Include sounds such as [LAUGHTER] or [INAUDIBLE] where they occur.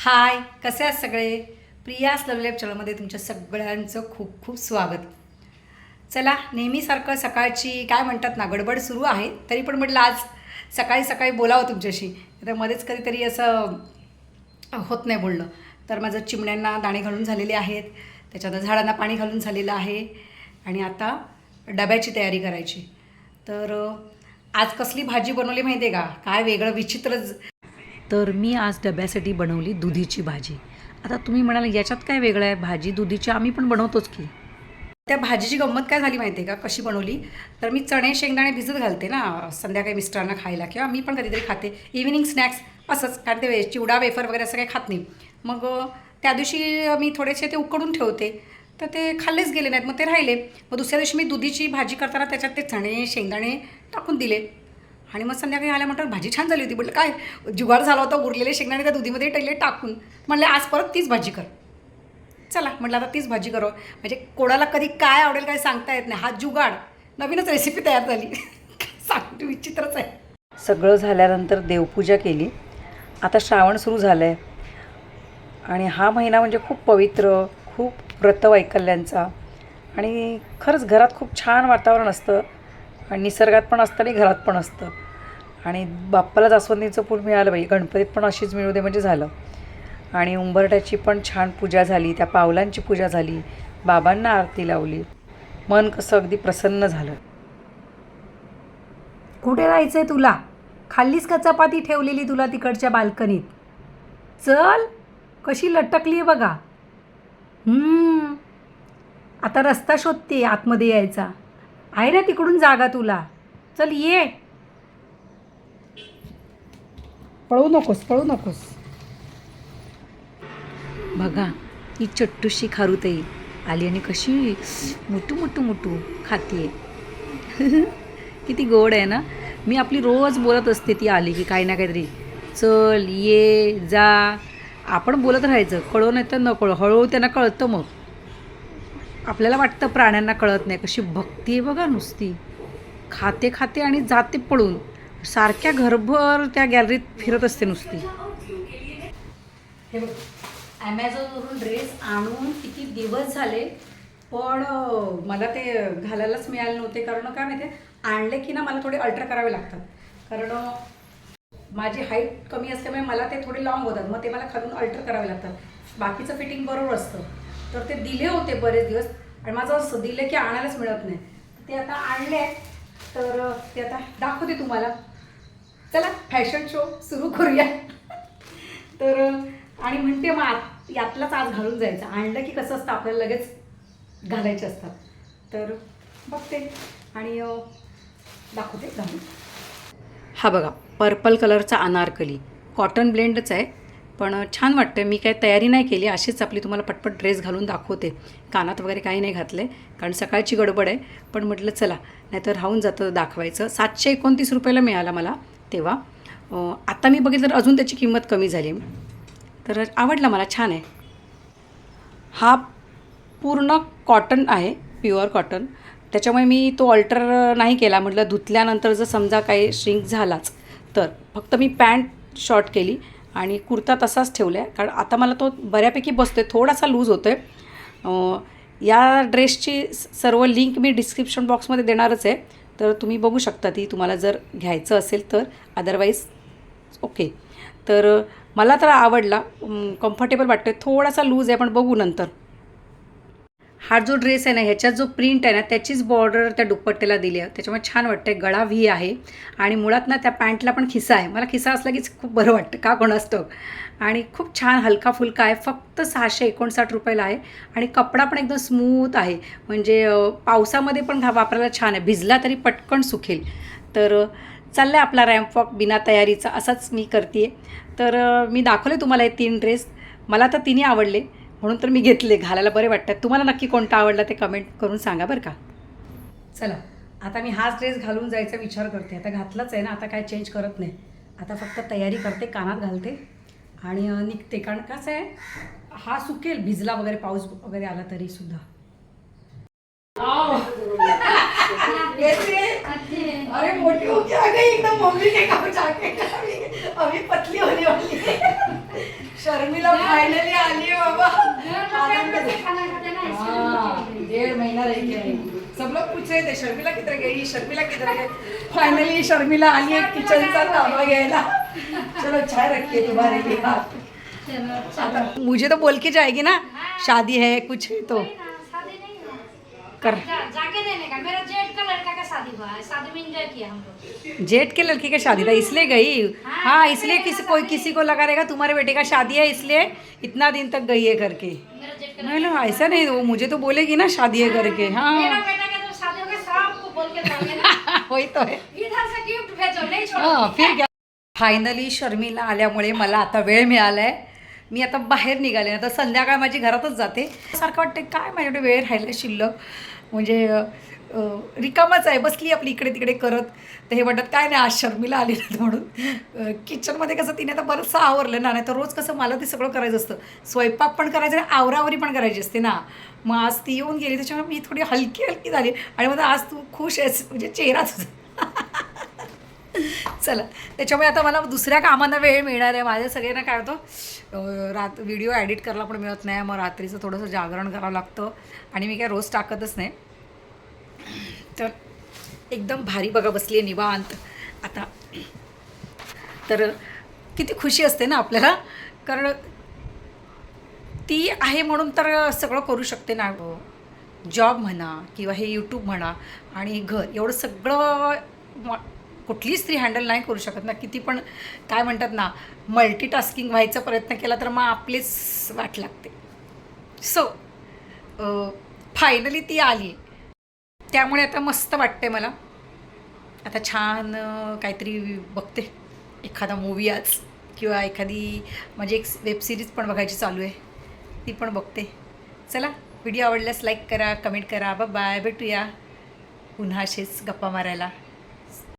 हाय कसे आहात सगळे? प्रियास लवलेप चॅनलमध्ये तुमच्या सगळ्यांचं खूप खूप स्वागत. चला नेहमीसारखं सकाळची काय म्हणतात ना गडबड सुरू आहे तरी पण म्हटलं आज सकाळी सकाळी बोलावं तुमच्याशी. तर मध्येच कधीतरी असं होत नाही बोलणं. तर माझं चिमण्यांना दाणे घालून झालेले आहेत त्याच्यात झाडांना पाणी घालून झालेलं आहे आणि आता डब्याची तयारी करायची. तर आज कसली भाजी बनवली माहिती आहे का? काय वेगळं विचित्रच तर मी आज डब्यासाठी बनवली दुधीची भाजी. आता तुम्ही म्हणाल याच्यात काय वेगळं आहे? भाजी दुधीची आम्ही पण बनवतोच की. त्या भाजीची गंमत काय झाली माहिती आहे का? कशी बनवली? तर मी चणे शेंगदाणे भिजत घालते ना संध्याकाळी मिस्टरांना खायला किंवा मी पण कधीतरी खाते. इव्हिनिंग स्नॅक्स असंच. कारण ते चिवडा वेफर वगैरे असं काही खात नाही. मग त्या दिवशी मी थोडेसे ते उकडून ठेवते. तर ते खाल्लेच गेले नाहीत. मग ते राहिले. मग दुसऱ्या दिवशी मी दुधीची भाजी करताना त्याच्यात ते चणे शेंगदाणे टाकून दिले. आणि मग संध्याकाळी आल्या म्हटलं भाजी छान झाली होती. म्हटलं काय? जुगाड झाला होता उरलेले शेंगदाणे त्या दुधीमध्ये टैले टाकून. म्हणले आज परत तीच भाजी कर. चला म्हटलं आता तीच भाजी करू. म्हणजे कोणाला कधी काय आवडेल काय सांगता येत नाही. हा जुगाड. नवीनच रेसिपी तयार झाली. [LAUGHS] सांगतो विचित्रच आहे. सगळं झाल्यानंतर देवपूजा केली. आता श्रावण सुरू झालं आहे आणि हा महिना म्हणजे खूप पवित्र खूप व्रतवैकल्यांचा आणि खरंच घरात खूप छान वातावरण असतं. आणि निसर्गात पण असतं आणि घरात पण असतं. आणि बाप्पाला जास्वंदीचं फूल मिळालं बाई. गणपतीत पण अशीच मिळू दे म्हणजे झालं. आणि उंबरट्याची पण छान पूजा झाली. त्या पावलांची पूजा झाली. बाबांना आरती लावली. मन कसं अगदी प्रसन्न झालं. कुठे जायचंय तुला? खाल्लीस का चपाती ठेवलेली तुला तिकडच्या बाल्कनीत? चल. कशी लटकली आहे बघा आता रस्ता शोधते आतमध्ये यायचा. आहे ना तिकडून जागा तुला. चल ये. पळू नकोस पळू नकोस. बघा ही चट्टूशी खारुताई आली आणि कशी मुटू मुटू मुटू खाते [LAUGHS] किती गोड आहे ना? मी आपली रोज बोलत असते ती आली की काही ना काहीतरी. चल ये जा. आपण बोलत राहायचं. कळो नाही तर न कळो हळूहळू त्यांना कळतं मग. आपल्याला वाटतं प्राण्यांना कळत नाही. कशी भक्ती आहे बघा नुसती. खाते खाते आणि जाते पळून. सारख्या घरभर त्या गॅलरीत फिरत असते नुसती. हे बघ ॲमेझॉनवरून ड्रेस आणून किती दिवस झाले पण मला ते घालायलाच मिळाले नव्हते. कारण काय माहिती आणले की ना मला थोडे अल्टर करावे लागतात. कारण माझी हाईट कमी असल्यामुळे मला ते थोडे लॉंग होतात. मग ते मला खालून अल्टर करावे लागतात. बाकीचं फिटिंग बरोबर असतं. तर ते दिले होते बरेच दिवस. आणि माझं असं दिले की आणायलाच मिळत नाही. ते आता आणले तर ते आता दाखवते तुम्हाला. चला फॅशन शो सुरू करूया. तर आणि म्हणते मग आत यातलाच आज घालून जायचं. आणलं की कसं असतं आपल्याला लगेच घालायचे असतात. तर बघते. आणि दाखवते घालून. हा बघा पर्पल कलरचा अनारकली. कॉटन ब्लेंडच आहे. पण छान वाटतं मी काही तयारी नाही केली. अशीच आपली तुम्हाला पटपट ड्रेस घालून दाखवते. कानात वगैरे काही नाही घातले कारण सकाळची गडबड आहे. पण म्हटलं चला नाहीतर राहून जातं दाखवायचं. सातशे एकोणतीस रुपयाला मिळाला मला तेव्हा. आत्ता आता मी बघितलं तर अजून त्याची किंमत कमी झाली. तर आवडला मला छान आहे. हा पूर्ण कॉटन आहे प्युअर कॉटन. त्याच्यामुळे मी तो अल्टर नाही केला. म्हटलं धुतल्यानंतर जर समजा काही श्रिंक झालाच तर. फक्त मी पॅन्ट शॉर्ट केली. आणि कुर्ता तसाच ठेवला आहे कारण आता मला तो बऱ्यापैकी बसतो आहे थोडासा लूज होतो आहे या ड्रेसची स- सर्व लिंक मी डिस्क्रिप्शन बॉक्समध्ये देणारच आहे. तर तुम्ही बघू शकता ती तुम्हाला जर घ्यायचं असेल तर. Otherwise okay. तर मला तर आवडला. कम्फर्टेबल वाटतं थोडासा लूज आहे पण बघू नंतर. हा जो ड्रेस आहे ना ह्याच्यात जो प्रिंट आहे ना त्याचीच बॉर्डर त्या दुपट्ट्याला दिली आहे. त्याच्यामुळे छान वाटते गळा व्ही आहे. आणि मुळात ना त्या पॅन्टला पण खिसा आहे. मला खिसा असला कीच खूप बरं वाटतं. का कोण असतं? आणि खूप छान हलका फुलका आहे. फक्त सहाशे एकोणसाठ रुपयाला आहे. आणि कपडा पण एकदम स्मूथ आहे. म्हणजे पावसामध्ये पण घा वापरायला छान आहे. भिजला तरी पटकन सुखेल तर चाललं आहे आपला रॅम्प वॉक बिना तयारीचा. असाच मी करते तर मी दाखवले तुम्हाला हे तीन ड्रेस मला तर तिन्ही आवडले. म्हणून तर मी घेतले. घालायला बरे वाटतात. तुम्हाला नक्की कोणता आवडला ते कमेंट करून सांगा बरं का? चला आता मी हाच ड्रेस घालून जायचा विचार करते. आता घातलाच आहे ना आता काय चेंज करत नाही. आता फक्त तयारी करते कानात घालते आणि निघते. कारण कसं आहे हा सुकेल भिजला वगैरे पाऊस वगैरे आला तरी सुद्धा. अरे मोठी हो गया एकदम मम्मी के काम जाके अभी पतली होने वाली. है शर्मिला फाइनली आली है बाबा। हाँ, डेढ़ महीना रह गया है। सब लोग पूछ रहे थे शर्मिला किधर गई? शर्मिला किधर गई? [LAUGHS] फाइनली शर्मिला आली है किचन चा ताबा घ्यायला चलो चाय रखिए तुम्हारे लिए। हाथ मुझे तो बोल के जाएगी ना शादी है कुछ है तो। शादी नहीं हुआ कर। जाके देने का मेरा जेठ का लड़का का शादी हुआ है शादी में एंजॉय किया हम लोग। जेठ के लड़की का शादी था इसलिए गई। हाँ इसलिए किसी कोई किसी को लगा रहेगा तुम्हारे बेटे का शादी है इसलिए इतना दिन तक गई है करके मेरा जेठ का मैं बोला, ऐसा नहीं वो मुझे तो बोलेगी ना शादी है करके हाँ ना। [LAUGHS] वही तो है। हां फिर क्या? फायनली शर्मिला आल्यामुळे मला आता वेळ मिळालाय. मी आता बाहेर निघाले आता संध्याकाळ माझी घरातच जाते. सारखं वाटते काय माझ्याकडे वेळ राहिला शिल्लक? म्हणजे रिकामच आहे बसली आपली इकडे तिकडे करत. तर हे वाटत काय नाही आज शर्मिला आली ना म्हणून. किचनमध्ये कसं तिने आता बरंचसं आवरलं ना नाही तर रोज कसं मला ते सगळं करायचं असतं. स्वयंपाक पण करायचं आणि आवरावरी पण करायची असते ना. मग आज ती येऊन गेली त्याच्यामुळे मी थोडी हलकी हलकी झाली. आणि मग आज तू खुश आहेस म्हणजे चेहरा तुझा. [LAUGHS] चला त्याच्यामुळे आता मला दुसऱ्या कामांना वेळ मिळणार आहे. माझ्या सगळ्यांना काय होतं रात व्हिडिओ ॲडिट करायला पण मिळत नाही. मग रात्रीचं थोडंसं जागरण करावं लागतं. आणि मी काय रोज टाकतच नाही. तर एकदम भारी बघा बसली आहे निवांत. आता तर किती खुशी असते ना आपल्याला. कारण ती आहे म्हणून तर सगळं करू शकते ना. जॉब म्हणा किंवा हे यूट्यूब म्हणा आणि घर एवढं सगळं म- कुठली स्त्री हँडल नाही करू शकत ना. किती पण काय म्हणतात ना मल्टीटास्किंग व्हायचा प्रयत्न केला तर मग आपलीच वाट लागते. सो फायनली ती आली. त्यामुळे आता मस्त वाटते मला. आता छान काहीतरी बघते. एखादा मूवी आज किंवा एखादी म्हणजे एक वेब सिरीज पण बघायची चालू आहे. ती पण बघते. चला व्हिडिओ आवडल्यास लाईक करा कमेंट करा. बाय भेटूया. पुन्हा असेच गप्पा मारायला.